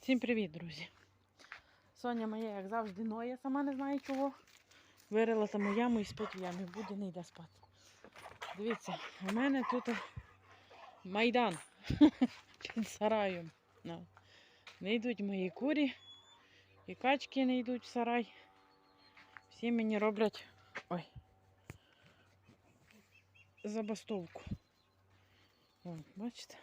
Всім привіт, друзі. Соня моя, як завжди, ноє, сама не знає чого. Вирила там у яму і спить в ямі. Буде не йде спати. Дивіться, у мене тут майдан під сараєм. Не йдуть мої курі, і качки не йдуть в сарай. Всі мені роблять ой, забастовку. О, бачите?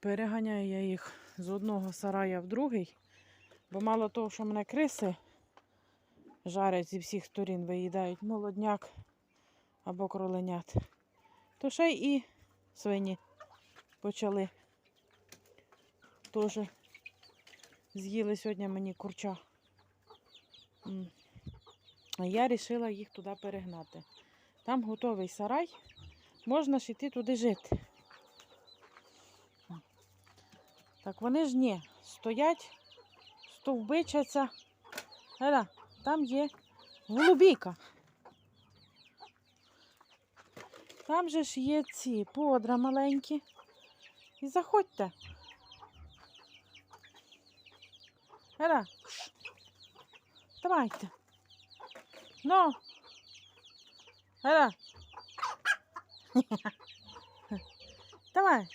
Переганяю я їх з одного сарая в другий, бо мало того, що мене криси жарять зі всіх сторін, виїдають молодняк або кроленят, то ще й і свині почали. Теж з'їли сьогодні мені курча. А я вирішила їх туди перегнати. Там готовий сарай, можна ж йти туди жити. Так вони ж ні, стоять, стовбичаться. Еля, там є голубіка. Там же ж є ці подра маленькі. І заходьте. Кш. давайте. Ну. Еля. Давай.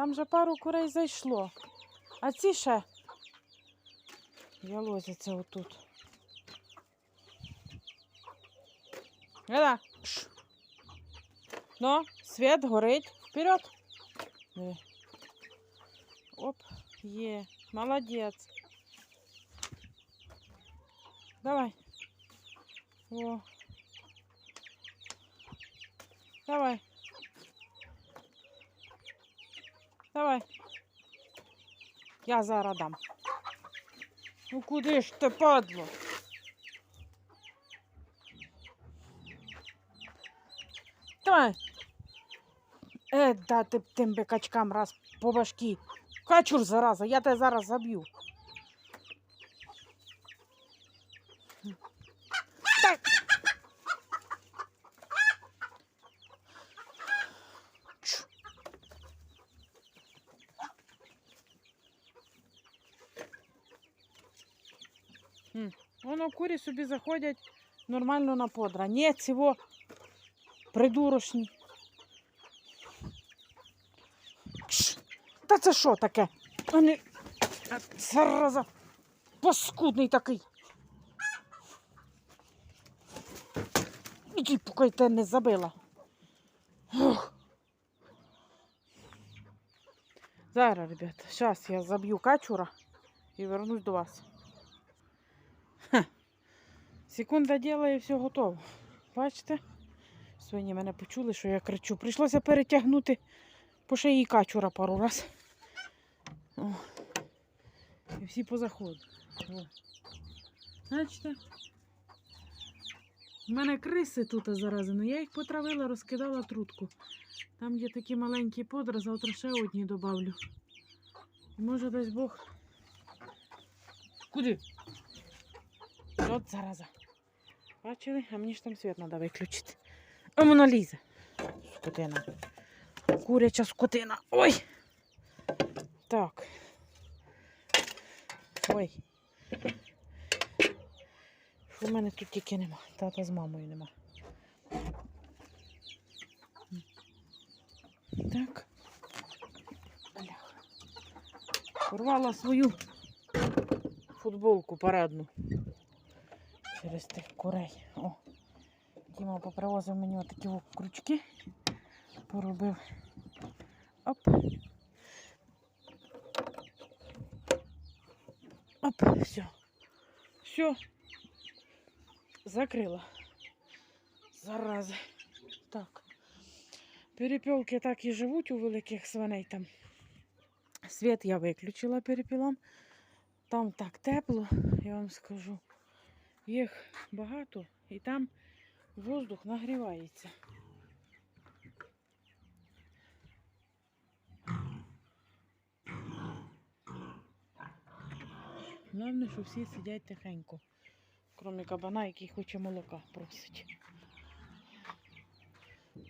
Там же пару курей зайшло. А ці ще ялозяться отут. Еда. Кш. Ну, світ горить. Вперед. Диви. Оп, є. Молодець. Давай. О. Давай. Давай. Я зараз дам. Ну куди ж ти падло? Давай. Е, дати б тим би качкам раз по башки. Качур зараза, я тебе зараз заб'ю. Так. Чш. М, Воно курі собі заходять нормально на подра. Ні, цього придурочні. Та це що таке? А, Зараза. Паскудний такий. Іди, поки те не забила. Ух. Зараз, ребята, зараз я заб'ю качура і вернусь до вас. Секунда діла і все готово. Бачите? Свині мене почули, що я кричу. Прийшлося перетягнути по шиї качура пару раз. О. І всі позаходу. Бачите? У мене криси тут зарази, ну я їх потравила, розкидала трутку. Там є такі маленькі подра, завтра ще одні добавлю. І може дасть Бог. Куди? От зараза. Бачили? А мені ж там світ треба виключити. А воно лізе. Скотина. Куряча скотина. Ой. Так. Ой. В мене тут тільки нема. Тата з мамою нема. Так. Порвала свою футболку парадну. Через тих курей. О. Діма попривозив мені отакі крючки. Поробив. Оп. Оп, все. Все. Закрила. Зарази. Так. Перепілки так і живуть у великих свиней там. Світ я виключила перепілам. Там так тепло, я вам скажу. Їх багато і там воздух нагрівається. Головне, що всі сидять тихенько, крім кабана, який хоче молока просить.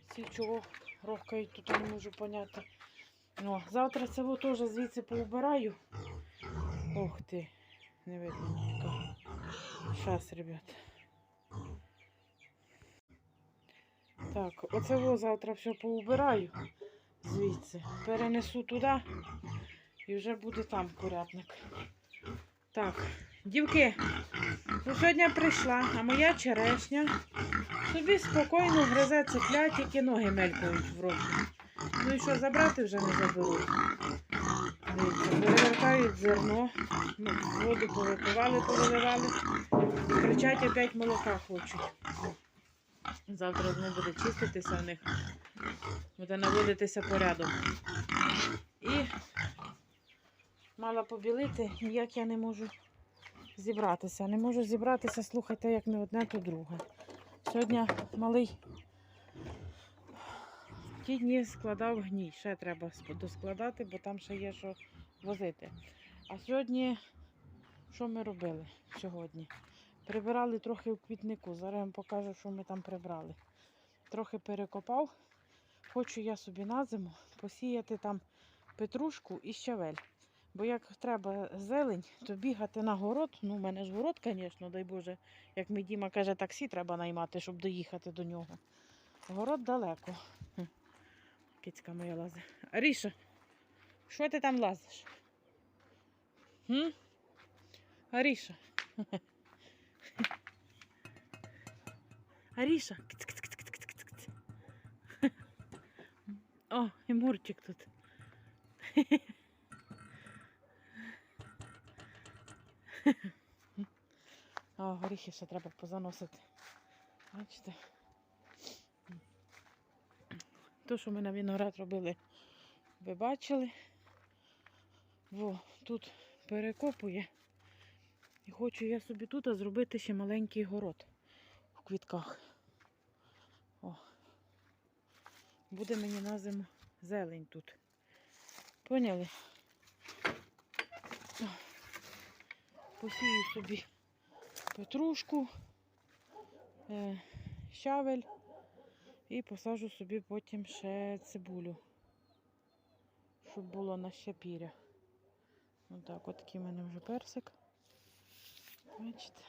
Всі чого рохкають, тут не можу поняти. О, завтра це теж звідси поубираю. Ох ти, не видно Щас, ребят. Так, оце во завтра все поубираю звідси. Перенесу туди і вже буде там порядник. Так, дівки, ну сьогодні прийшла, а моя черешня собі спокійно гризе цеплять, тільки ноги мелькають в роті. Ну і що, забрати вже не заберуть. Перевертають зерно, ну, воду повипивали, повиливали. Кричать, опять молока хочуть. Завтра знову буде чиститися в них, буде наводитися порядок. І мала побілити, ніяк я не можу зібратися. Не можу зібратися, слухайте, як не одне, то друге. Сьогодні малий ті дні складав гній. Ще треба доскладати, бо там ще є що возити. А сьогодні, що ми робили сьогодні? Прибирали трохи в квітнику. Зараз я вам покажу, що ми там прибрали. Трохи перекопав. Хочу я собі на зиму посіяти там петрушку і щавель. Бо як треба зелень, то бігати на город. Ну, в мене ж город, звісно, дай Боже, як мій Діма каже, таксі треба наймати, щоб доїхати до нього. Город далеко. Кицька моя лазить. Аріша, що ти там лазиш? Хм? Аріша. Аріша. Киць-киць-киць-киць-киць. О, і Мурчик тут. О, горіхи ще треба позаносити. Бачите? То, що ми на виноград робили, ви бачили. Во, тут перекопує. І хочу я собі тут зробити ще маленький город в квітках. О. Буде мені на зиму зелень тут. Поняли? Посію собі петрушку, е, щавель і посаджу собі потім ще цибулю, щоб було на щепіря. Отак, от такий в мене вже персик. Бачите?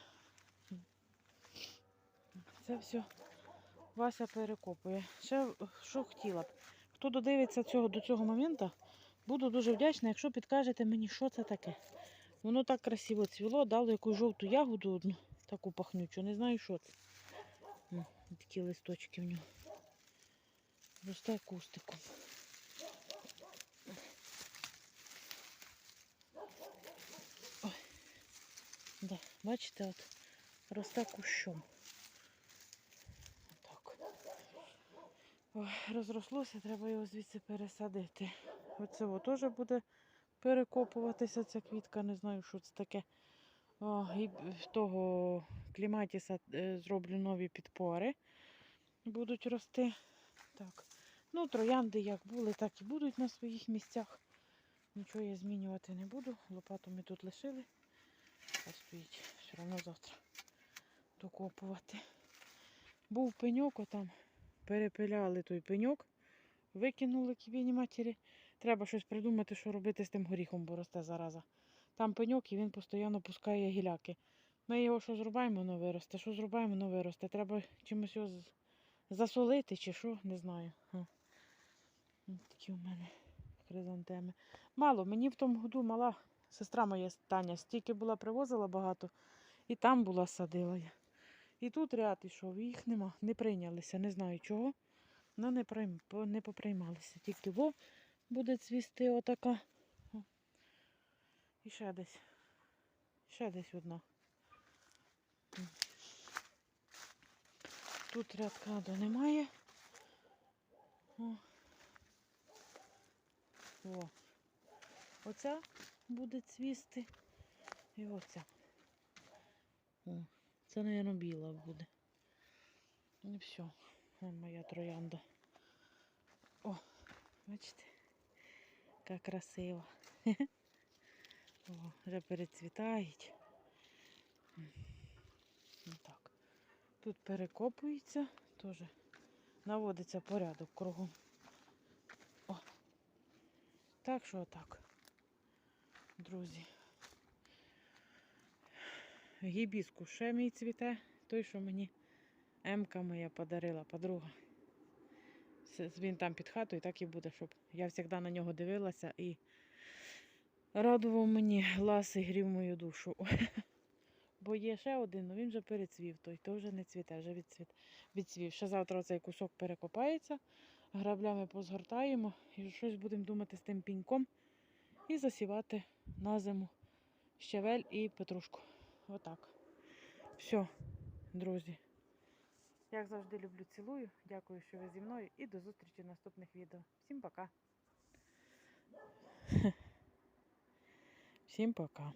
Це все Вася перекопує. Ще що хотіла б. Хто додивиться цього до цього моменту, буду дуже вдячна, якщо підкажете мені, що це таке. Воно так красиво цвіло, дало якусь жовту ягоду одну, таку пахнючу. Не знаю, що це. Такі листочки в нього. Росте кустиком. Ой. Да, бачите, от росте кущом. Так. Ой, розрослося, треба його звідси пересадити. Оце теж буде перекопуватися ця квітка, не знаю, що це таке. О, і в того кліматіса е, зроблю нові підпори. Будуть рости. Так. Ну, троянди як були, так і будуть на своїх місцях. Нічого я змінювати не буду. Лопату ми тут лишили. Хай стоїть все одно завтра докопувати. Був пеньок, отам перепиляли той пеньок, викинули кібіні матері. Треба щось придумати, що робити з тим горіхом, бо росте зараза. Там пеньок і він постійно пускає гіляки. Ми його що зрубаємо, воно виросте. Що зрубаємо, воно виросте. Треба чимось його засолити чи що, не знаю. Такі у мене хризантеми. Мало, мені в тому году мала сестра моя Таня стільки була привозила багато, і там була садила я. І тут ряд ішов, їх нема, не прийнялися, не знаю чого. Ну, не, прийм, не поприймалися. Тільки во буде цвісти отака. І ще десь. Ще десь одна. Тут ряд краду немає. О. О. Оця буде цвісти. І оця. О. Це, мабуть, біла буде. Ну і все. Вон моя троянда. О, бачите, яка красива. О, вже перецвітають. Тут перекопується, теж наводиться порядок кругом. Так що отак. Друзі. Гібіску ще мій цвіте, той, що мені Емка моя подарила, подруга. Він там під хатою, так і буде, щоб я завжди на нього дивилася і радував мені глас і грів мою душу. Бо є ще один, але він вже перецвів, той то вже не цвіте, вже відцвіт, відцвів. Ще завтра цей кусок перекопається, граблями позгортаємо і щось будемо думати з тим піньком і засівати на зиму щавель і петрушку. Отак. Все, друзі. Як завжди люблю, цілую. Дякую, що ви зі мною і до зустрічі в наступних відео. Всім пока. Всім пока.